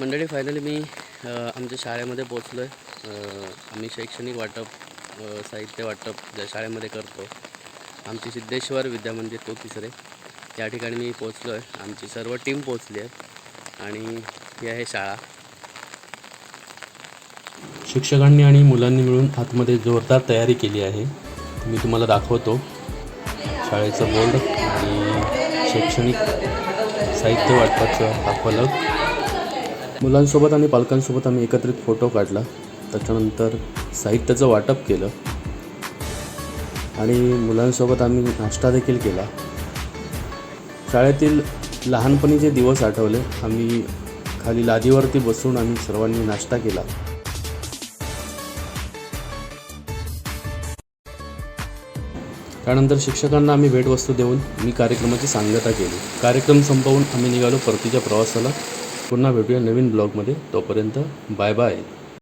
मंडळी फायनली मी आमच्या शाळेमध्ये पोचलो आहे आम्ही शैक्षणिक वाटप साहित्य वाटप ज्या शाळेमध्ये करतो आमची सिद्धेश्वर विद्यामंदिर तिसरे. या ठिकाणी मी पोचलो आहे आमची सर्व टीम पोचली आहे. आणि ही आहे शाळा. शिक्षकांनी आणि मुलांनी मिळून आतमध्ये जोरदार तयारी केली आहे. मी तुम्हाला दाखवतो. शाळेचं बोर्ड आणि शैक्षणिक साहित्य वाटपाचं हा फलक. मुलांसोबत आणि पालकांसोबत आम्ही एकत्रित फोटो काढला. त्याच्यानंतर साहित्याचं वाटप केलं. आणि मुलांसोबत आम्ही नाश्ता देखील केला. शाळेतील लहानपणीचे दिवस आठवले आम्ही खाली लादीवरती बसून आम्ही सर्वांनी नाश्ता केला. त्यानंतर शिक्षकांना आम्ही भेटवस्तू देऊन मी कार्यक्रमाची सांगता केली. कार्यक्रम संपवून आम्ही निघालो परतीच्या प्रवासाला. पुन्हा भेटूया नवीन ब्लॉगमध्ये. तोपर्यंत बाय बाय.